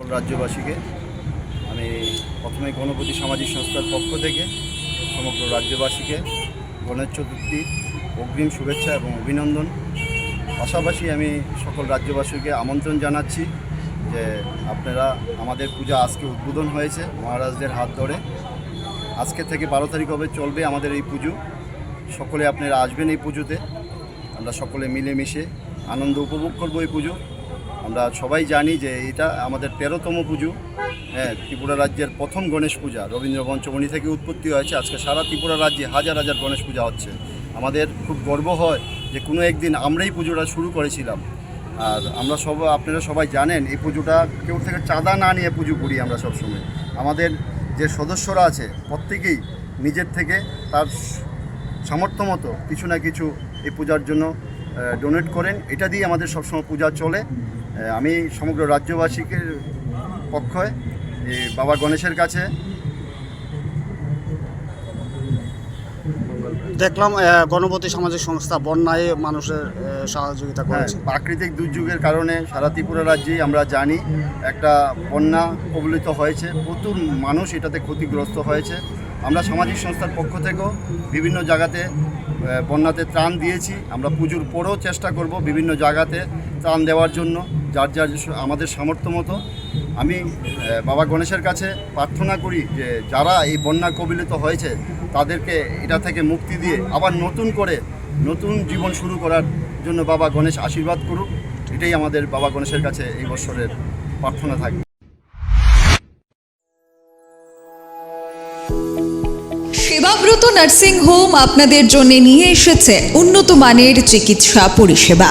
রাজ্যবাসীকে আমি প্রথমে গণপতি সামাজিক সংস্থার পক্ষ থেকে সমগ্র রাজ্যবাসীকে গণেশ চতুর্থীর অগ্রিম শুভেচ্ছা এবং অভিনন্দন। পাশাপাশি আমি সকল রাজ্যবাসীকে আমন্ত্রণ জানাচ্ছি যে আপনারা আমাদের পূজা আজকে উদ্বোধন হয়েছে মহারাজদের হাত ধরে। আজকে থেকে বারো তারিখ হবে, চলবে আমাদের এই পুজো। সকলে আপনারা আসবেন এই পুজোতে। আমরা সকলে মিলেমিশে আনন্দ উপভোগ করব এই পুজো। আমরা সবাই জানি যে এটা আমাদের তেরোতম পুজো। হ্যাঁ ত্রিপুরা রাজ্যের প্রথম গণেশ পূজা রবীন্দ্র পঞ্চমণি থেকে উৎপত্তি হয়েছে। আজকে সারা ত্রিপুরা রাজ্যে হাজার হাজার গণেশ পূজা হচ্ছে। আমাদের খুব গর্ব হয় যে কোনো একদিন আমরাই পুজোটা শুরু করেছিলাম। আর আমরা সব, আপনারা সবাই জানেন, এই পুজোটা কেউ থেকে চাঁদা না নিয়ে পুজো করি আমরা সবসময়। আমাদের যে সদস্যরা আছে, প্রত্যেকেই নিজের থেকে তার সামর্থ্য মতো কিছু না কিছু এই পূজার জন্য ডোনেট করেন। এটা দিয়ে আমাদের সবসময় পূজা চলে। আমি সমগ্র রাজ্যবাসীকে পক্ষে এই বাবা গণেশের কাছে দেখলাম গণপতি সামাজিক সংস্থা বন্যায় মানুষের সহযোগিতা হ্যাঁ, করেছে। প্রাকৃতিক দুর্যোগের কারণে সারা ত্রিপুরা রাজ্যেই আমরা জানি একটা বন্যা কবলিত হয়েছে। প্রচুর মানুষ এটাতে ক্ষতিগ্রস্ত হয়েছে। আমরা সামাজিক সংস্থার পক্ষ থেকেও বিভিন্ন জায়গাতে বন্যাতে ত্রাণ দিয়েছি। আমরা পুজোর পরেও চেষ্টা করব বিভিন্ন জায়গাতে ত্রাণ দেওয়ার জন্য। যার যার আমাদের সামর্থ্য মতো, আমি বাবা গণেশের কাছে প্রার্থনা করি যে যারা এই বন্যা কবলিত হয়েছে, তাদেরকে এটা থেকে মুক্তি দিয়ে আবার নতুন করে নতুন জীবন শুরু করার জন্য বাবা গণেশ আশীর্বাদ করুক। এটাই আমাদের বাবা গণেশের কাছে এই বছরের প্রার্থনা থাকবে। সেবাব্রত নার্সিং হোম আপনাদের জন্য নিয়ে এসেছে উন্নত মানের চিকিৎসা পরিষেবা।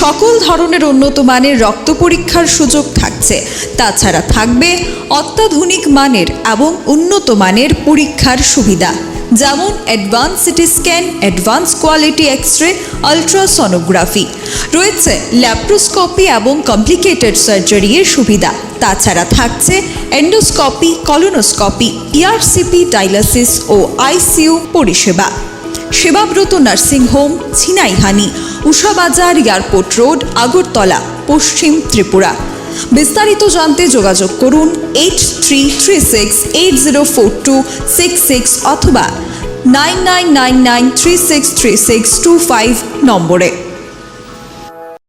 সকল ধরনের উন্নত মানের রক্ত পরীক্ষার সুযোগ থাকছে। তাছাড়া থাকবে অত্যাধুনিক মানের এবং উন্নত মানের পরীক্ষার সুবিধা। যেমন advance CT scan, advance quality X ray ultrasonography. রয়েছে ল্যাপ্রোস্কোপি এবং কমপ্লিকেটেড সার্জারির সুবিধা। তাছাড়া থাকছে এন্ডোস্কোপি, কলোনোস্কোপি ইআরসিপি ডায়ালিসিস ও আইসিইউ পরিষেবা। Sebabrata nursing home, Chinaihani, Ushabazar airport road, Agartala, Paschim Tripura. বিস্তারিত জানতে যোগাযোগ করুন eight three three six eight zero four two six six অথবা nine nine nine nine three six three six two five নম্বরে।